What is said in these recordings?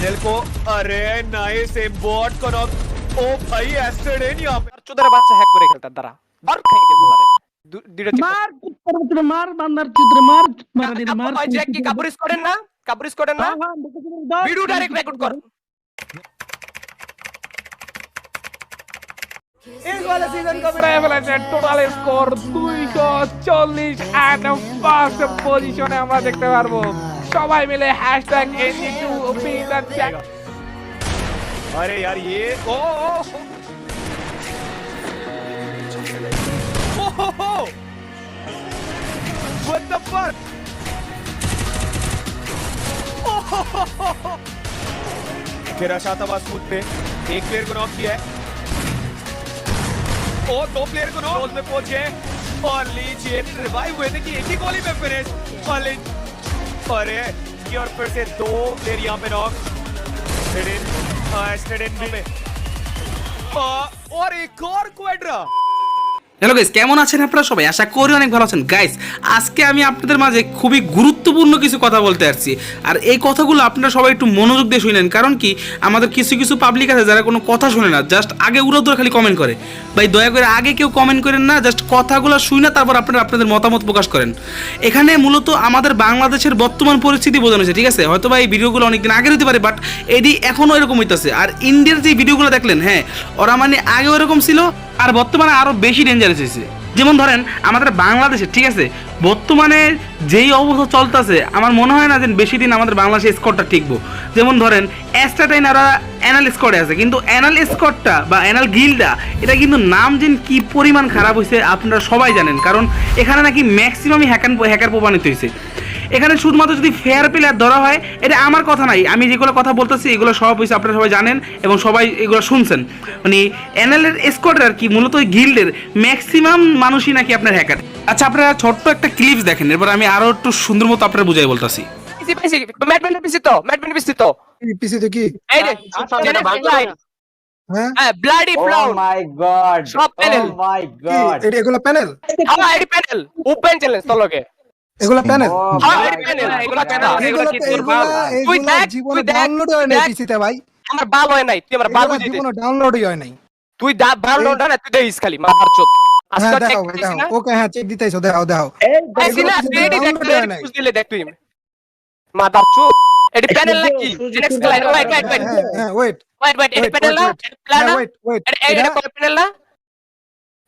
Nail को अरे nice bot को नॉक ओ भाई एस्टेड इन यहाँ पे চোদারে বাচ্চা হ্যাক করে খেলতার দ্বারা বার খাই কে বলারে দু- দুইটা চেক মার পরবর্তীতে মার বান্দার চিত্রে মার মারা দিলে মার ওই যে কি কাবুরিস করেন না কাবুরিস করেন না হ্যাঁ, হ্যাঁ, দেখে দেখে দাও। ভিডিও ডাইরেক্ট রেকর্ড কর টোটাল স্কোর দুইশো চল্লিশ অ্যান্ড ফার্স্ট পজিশনে আমরা দেখতে পারবো সবাই মিলে হ্যাশট্যাগ এনজি টু अरे यार ये ओ ओ ओ हो हो What the fuck? ओ हो हो हो हो। फिर शाताबाज स्मूथ पे एक प्लेयर को नॉक किया है ओ दो प्लेयर को नॉक में पहुंचे और लीजिए रिवाइव हुए थे कि एक ही गोली में फिनिश और लीज अरे की और फिर से दो प्लेयर यहाँ पे नॉक स्टेडियम और एक और क्वाड्रा হ্যালো গাইস কেমন আছেন আপনারা সবাই? আশা করি অনেক ভালো আছেন। গাইস আজকে আমি আপনাদের মাঝে খুবই গুরুত্বপূর্ণ কিছু কথা বলতে আসছি। আর এই কথাগুলো আপনারা সবাই একটু মনোযোগ দিয়ে শুনেন। কারণ কি, আমাদের কিছু কিছু পাবলিক আছে যারা কোনো কথা শুনে না জাস্ট আগে উড়োদুরা খালি কমেন্ট করে। ভাই, দয়া করে আগে কেউ কমেন্ট করেন না জাস্ট কথাগুলো শুনে তারপর আপনারা আপনাদের মতামত প্রকাশ করেন। এখানে মূলত আমাদের বাংলাদেশের বর্তমান পরিস্থিতি বোঝানো হয়েছে, ঠিক আছে? হয়তো বা এই ভিডিওগুলো অনেকদিন আগে হতে পারে বাট এটি এখনও এরকম হইতেছে। আর ইন্ডিয়ার যে ভিডিওগুলো দেখলেন হ্যাঁ ওরা মানে আগেও এরকম ছিল আর বর্তমানে আরও বেশি ডেঞ্জারাস হয়েছে যেমন ধরেন, আমাদের বাংলাদেশে, ঠিক আছে? বর্তমানে যেই অবস্থা চলতেছে, আমার মনে হয় না যে বেশি দিন আমাদের বাংলাদেশের স্কোরটা টিকবো। যেমন ধরেন অ্যাস্টাটাইন ওরা অ্যানাল স্কোরে আছে, কিন্তু অ্যানাল স্কোরটা বা অ্যানাল গিলটা এটা কিন্তু নাম যেন কি পরিমাণ খারাপ হয়েছে আপনারা সবাই জানেন। কারণ এখানে নাকি ম্যাক্সিমামই হ্যাকার হ্যাকার প্রমাণিত হয়েছে এখানে শুধুমাত্র যদি ফেয়ার প্লেয়ার ধরা হয় এটা আমার কথা নাই আমি যেগুলো কথা বলতেছি এগুলো সব হয়েছে আপনারা সবাই জানেন এবং সবাই এগুলো শুনছেন মানে এনএলের স্কোয়াডের আর কি মূলত ওই গিল্ডের ম্যাক্সিমাম মানুষই নাকি আপনার হ্যাকার আচ্ছা আপনারা ছোট্ট একটা ক্লিপস দেখেন এরপর আমি আরও একটু সুন্দর মতো আপনারা বুঝাই বলতেছি পিসি পিসি ম্যাটম্যান তো ম্যাটম্যান পিসি তো পিসি তো কি এই হ্যাঁ হ্যাঁ ব্লাডি Oh সব প্যানেল Oh এটা এগুলো প্যানেল হ্যাঁ প্যানেল ওপেন চ্যালেঞ্জ তো লগে এগুলো প্যানেল হ্যাঁ my এডি প্যানেল God. এগুলা প্যানেল এগুলা কি তো তোর এগুলো বাল তুই দেখ তুই ডাউনলোড হয় নাই পিসিতে ভাই। আমার বাল হয় নাই তুই আমার বাল বুঝিয়ে দে। ডাউনলোডই হয় নাই। তুই দা বাল না তুই দেখিস খালি মাথার চোদ আজকে হ্যাঁ চেক দিছিস না? ওকে হ্যাঁ চেক দিতেইছো দেখাও দেখাও। দেখি না এগুলো দেখ download তুই হয় এডি নাই। বুঝ দিলে দেখ তুই। মাথার চোদ এডি প্যানেল নাকি? Next line wait wait wait হ্যাঁ হ্যাঁ wait wait wait AD panel না? প্যানেল না? Wait wait AD AD panel না?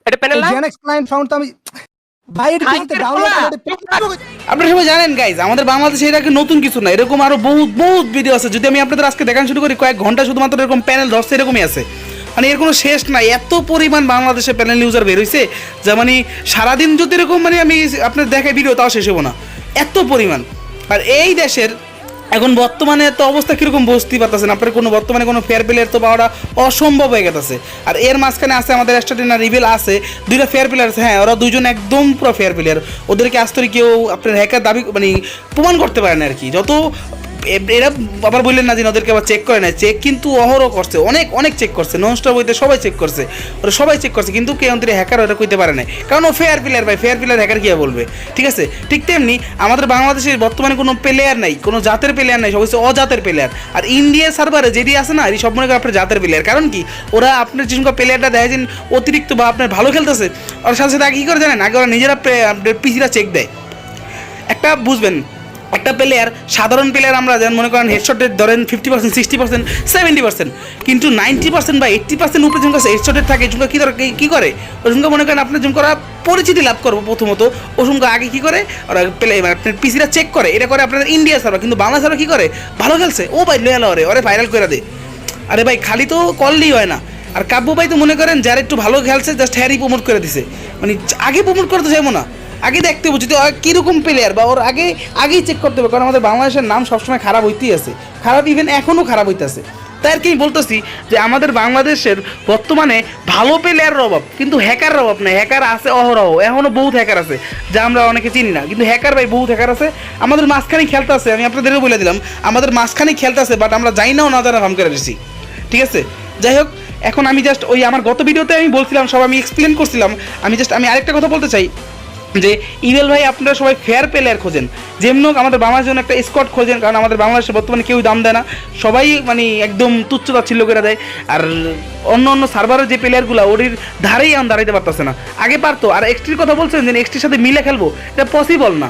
এডি প্যানেল না? জেনেক্স ক্লায়েন্ট সাউন্ড তো আমি আপনারা সবাই জানেন গাইজ আমাদের বাংলাদেশে এটা নতুন কিছু না এরকম আরও বহুত বহুত ভিডিও আছে। যদি আমি আপনাদের আজকে দেখান শুরু করি কয়েক ঘণ্টা শুধুমাত্র এরকম প্যানেল ধরছে এরকমই আছে। মানে এর কোনো শেষ নাই এত পরিমাণ বাংলাদেশে প্যানেল ইউজার বের হয়েছে যা মানে সারাদিন যদি এরকম মানে আমি আপনার দেখাই ভিডিও তাও শেষ হব না। এত পরিমাণ। আর এই দেশের এখন বর্তমানে তো অবস্থা কীরকম বুঝতেই পারতেছেন, আপনার কোনো বর্তমানে কোনো ফেয়ার প্লেয়ার তো পাওয়াটা অসম্ভব হয়ে গেছে। আর এর মাঝখানে আছে আমাদের স্টার্টিনার রিভেল আছে, দুইটা ফেয়ার প্লেয়ার আছে হ্যাঁ ওরা দুজন একদম পুরো ফেয়ার প্লেয়ার ওদেরকে আস্তরে কেউ আপনার হ্যাকার দাবি মানে প্রমাণ করতে পারে না আর কি। যত এরা আবার বললেন না যে ওদেরকে আবার চেক করে না চেক কিন্তু অহরহ করছে। অনেক অনেক চেক করছে। নন স্টপ হইতে সবাই চেক করছে। ওরা সবাই চেক করছে, কিন্তু কেউ অন্তরে হ্যাকার ওরা কইতে পারে না কারণ ও ফেয়ার প্লেয়ার ভাই ফেয়ার প্লেয়ার হ্যাকার কি বলবে? ঠিক আছে? ঠিক তেমনি আমাদের বাংলাদেশের বর্তমানে কোনো প্লেয়ার নাই, কোনো জাতের প্লেয়ার নাই, সব হচ্ছে অজাতের প্লেয়ার আর ইন্ডিয়া সার্ভারে যেটি আছে না এই সব মনে করেন আপনার জাতের প্লেয়ার কারণ কি? ওরা আপনার যে প্লেয়ারটা দেখে যে অতিরিক্ত বা আপনার ভালো খেলতেছে, ওর সাথে সাথে আগে কী করে জানেন? আগে ওরা নিজেরা পিসিরা চেক দেয়। একটা বুঝবেন একটা প্লেয়ার সাধারণ প্লেয়ার আমরা যেমন মনে করেন হেডশটের ধরেন fifty percent sixty percent seventy percent কিন্তু নাইনটি পার্সেন্ট বা এইট্টি পার্সেন্ট উপরে যেমন হেডশটের থাকে এজন্য কী দরকার কী করে? ওজনকে মনে করেন আপনার যেমন করা পরিচিতি লাভ করব প্রথমত। ওসঙ্গে আগে কী করে? ওরা প্লে আপনার পিসিরা চেক করে, এটা করে আপনার ইন্ডিয়া সার্ভার কিন্তু বাংলা সার্ভার কী করে? ভালো খেলছে। ও ভাই লোয়াল ওরে ওরে ভাইরাল করে দে। আরে ভাই, খালি তো কললেই হয় না। আর কাব্য ভাই তো মনে করেন যারা একটু ভালো খেলছে জাস্ট হ্যারি প্রমোট করে দিছে। মানে আগে প্রমোট করতে চাইব না। আগে দেখতে হবে যদি কীরকম প্লেয়ার বা ওর আগে, আগেই চেক করতে হবে, কারণ আমাদের বাংলাদেশের নাম সবসময় খারাপ হইতেই আছে। খারাপ ইভেন এখনও খারাপ হইতেছে। তাই আর কি বলতেছি যে, আমাদের বাংলাদেশের বর্তমানে ভালো প্লেয়ারের অভাব, কিন্তু হ্যাকারের অভাব নেই। হ্যাকার আছে অহরহ, এখনও বহুত হ্যাকার আছে, যা আমরা অনেকে চিনি না। কিন্তু হ্যাকার ভাই বহুত হ্যাকার আছে। আমাদের মাঝখানে খেলতে আছে, আমি আপনাদেরও বলে দিলাম, আমাদের মাঝখানে খেলতে আছে বাট আমরা যাই নাও না জানা ভাম করে দিছি। ঠিক আছে? যাই হোক, এখন আমি জাস্ট ওই আমার গত ভিডিওতে আমি বলছিলাম, সব আমি এক্সপ্লেন করছিলাম। আমি জাস্ট আমি আরেকটা কথা বলতে চাই। যে ইবেল ভাই, আপনারা সবাই ফেয়ার প্লেয়ার খোঁজেন। যেমন হোক, আমাদের বাংলাদেশের জন্য একটা স্কট খোঁজেন, কারণ আমাদের বাংলাদেশে বর্তমানে কেউ দাম দেয় না। সবাই মানে একদম তুচ্ছ তাচ্ছিল্য করে দেয়। আর অন্য অন্য সার্ভারের যে প্লেয়ারগুলো ওরির ধারেই এখন দাঁড়াইতে পারতেছে না। আগে পারতো, আর এক্সট্রির কথা বলছেন যে এক্সট্রির সাথে মিলে খেলব, এটা পসিবল না।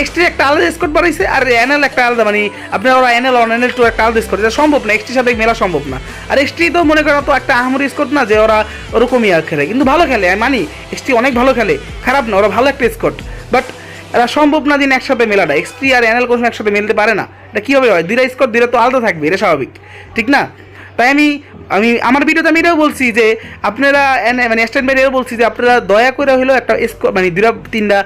এক্সট্রি একটা আলাদা স্কট বানাইছে আর এনএল একটা আলাদা মানে আপনার ওরা এনএল অন এনএল টু একটা আলাদা স্কট এটা সম্ভব না এক্সট্রির সাথে মেলা সম্ভব না। আর এক্সট্রি তো মনে করেন তো একটা আহমরি স্কট না যে ওরা ওরকমই আর খেলে, কিন্তু ভালো খেলে মানি এক্সট্রি অনেক ভালো খেলে, খারাপ না, ওরা ভালো একটা স্কট বাট এরা সম্ভব না দিন একসাথে মেলাটা এক্সট্রি আর এনএল কোনো একসাথে মেলতে পারে না, এটা কীভাবে হয়? দুইটা স্কট দুইটা তো আলাদা থাকবে, এটা স্বাভাবিক, ঠিক না? তাই আমি আমি, আমার ভিডিওতে আমি এটাও বলছি যে আপনারা মানে স্ট্যান্ড বাইরেও বলছি যে আপনারা দয়া করে হইলেও একটা মানে দুটা তিনটা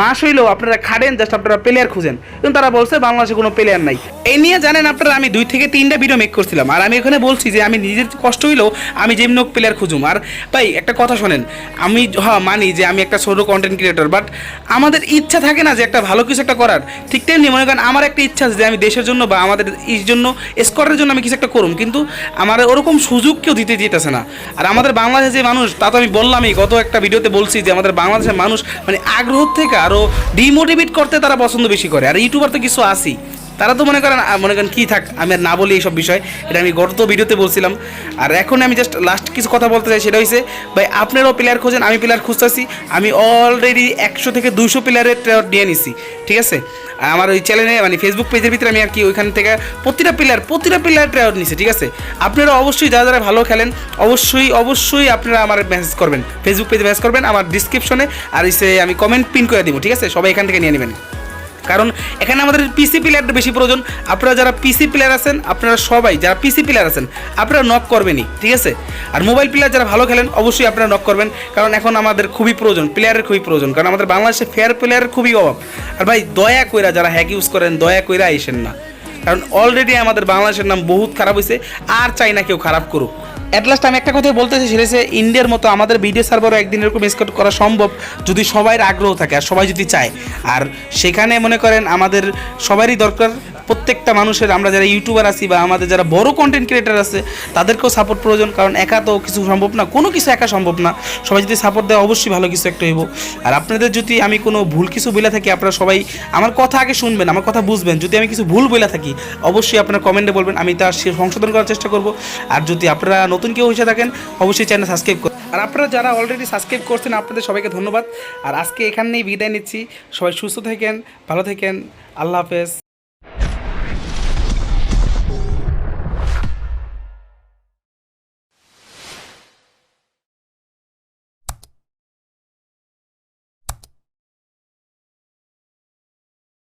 মাস হইলেও আপনারা খাড়েন জাস্ট আপনারা প্লেয়ার খুঁজেন। কিন্তু তারা বলছে বাংলাদেশে কোনো প্লেয়ার নাই। এই নিয়ে জানেন আপনারা, আমি দুই থেকে তিনটা ভিডিও মেক করছিলাম। আর আমি এখানে বলছি যে আমি নিজের কষ্ট হইলেও আমি যেমন প্লেয়ার খুঁজুম। আর ভাই, একটা কথা শোনেন, আমি হ্যাঁ মানি যে আমি একটা ছোটো কন্টেন্ট ক্রিয়েটর বাট আমাদের ইচ্ছা থাকে না যে একটা ভালো কিছু একটা করার। ঠিক তেমনি মনে করেন, আমার একটা ইচ্ছা আছে যে আমি দেশের জন্য বা আমাদের জন্য স্কোরের জন্য আমি কিছু একটা করুম। কিন্তু আমার ওরকম সুযোগ কেউ দিতে দিতেছে না। আর আমাদের বাংলাদেশে যে মানুষ, তা তো আমি বললামই, গত একটা ভিডিওতে বলছি যে আমাদের বাংলাদেশের মানুষ মানে আগ্রহ থেকে আরও ডিমোটিভেট করতে তারা পছন্দ বেশি করে। আর ইউটিউবার তো কিছু আসি তারা তো মনে করেন মনে করেন কী থাক, আমি আর না বলি এইসব বিষয়, এটা আমি গত ভিডিওতে বলছিলাম। আর এখন আমি জাস্ট লাস্ট কিছু কথা বলতে চাই, সেটা হয়েছে ভাই, আপনারাও প্লেয়ার খোঁজেন, আমি প্লেয়ার খুঁজতেছি, আমি অলরেডি একশো থেকে দুশো প্লেয়ারের ট্রেয়ার নিয়ে নিছি, ঠিক আছে? আমার ওই চ্যানেলে মানে ফেসবুক পেজের ভিতরে আমি আর কি ওইখান থেকে প্রতিটা প্লেয়ার প্রতিটা প্লেয়ার ট্রেয়ার নিছি, ঠিক আছে? আপনারা অবশ্যই যারা যারা ভালো খেলেন, অবশ্যই অবশ্যই আপনারা আমার মেসেজ করবেন। ফেসবুক পেজে মেসেজ করবেন, আমার ডিসক্রিপশনে আর এসে আমি কমেন্ট পিন করে দিব, ঠিক আছে? সবাই এখান থেকে নিয়ে নেবেন। কারণ এখানে আমাদের পিসি প্লেয়ারটা বেশি প্রয়োজন। আপনারা যারা পিসি প্লেয়ার আছেন, আপনারা সবাই যারা পিসি প্লেয়ার আছেন, আপনারা নক করবেনই, ঠিক আছে? আর মোবাইল প্লেয়ার যারা ভালো খেলেন, অবশ্যই আপনারা নক করবেন, কারণ এখন আমাদের খুবই প্রয়োজন প্লেয়ারের খুবই প্রয়োজন, কারণ আমাদের বাংলাদেশে ফেয়ার প্লেয়ারের খুবই অভাব। আর ভাই, দয়া কইরা যারা হ্যাক ইউজ করেন, দয়া কইরা আইসেন না। কারণ অলরেডি আমাদের বাংলাদেশের নাম বহুত খারাপ হয়েছে আর চাই না কেউ খারাপ করুক। অ্যাট লাস্ট আমি একটা কথাই বলতে চাই যে ইন্ডিয়ার মতো আমাদের ভিডিও সার্ভারও একদিন এরকম স্কট করা সম্ভব যদি সবাই আগ্রহ থাকে আর সবাই যদি চায়। আর সেখানে মনে করেন আমাদের সবারই দরকার প্রত্যেকটা মানুষের, আমরা যারা ইউটিউবার আছি বা আমাদের যারা বড় কন্টেন্ট ক্রিয়েটার আছে, তাদেরকেও সাপোর্ট প্রয়োজন, কারণ একা তো কিছু সম্ভব না, কোনো কিছু একা সম্ভব না। সবাই যদি সাপোর্ট দেয়, অবশ্যই ভালো কিছু একটা হইব। আর আপনাদের যদি আমি কোনো ভুল কিছু বলে থাকি, আপনারা সবাই আমার কথা আগে শুনবেন, আমার কথা বুঝবেন। যদি আমি কিছু ভুল বলে থাকি, অবশ্যই আপনারা কমেন্টে বলবেন, আমি তার সে সংশোধন করার চেষ্টা করব। আর যদি আপনারা নতুন কেউ এসে থাকেন, অবশ্যই চ্যানেল সাবস্ক্রাইব করুন আর আপনারা যারা অলরেডি সাবস্ক্রাইব করছেন, আপনাদের সবাইকে ধন্যবাদ। আর আজকে এখানেই বিদায় নিচ্ছি। সবাই সুস্থ থাকেন, ভালো থাকেন। আল্লাহ হাফেজ।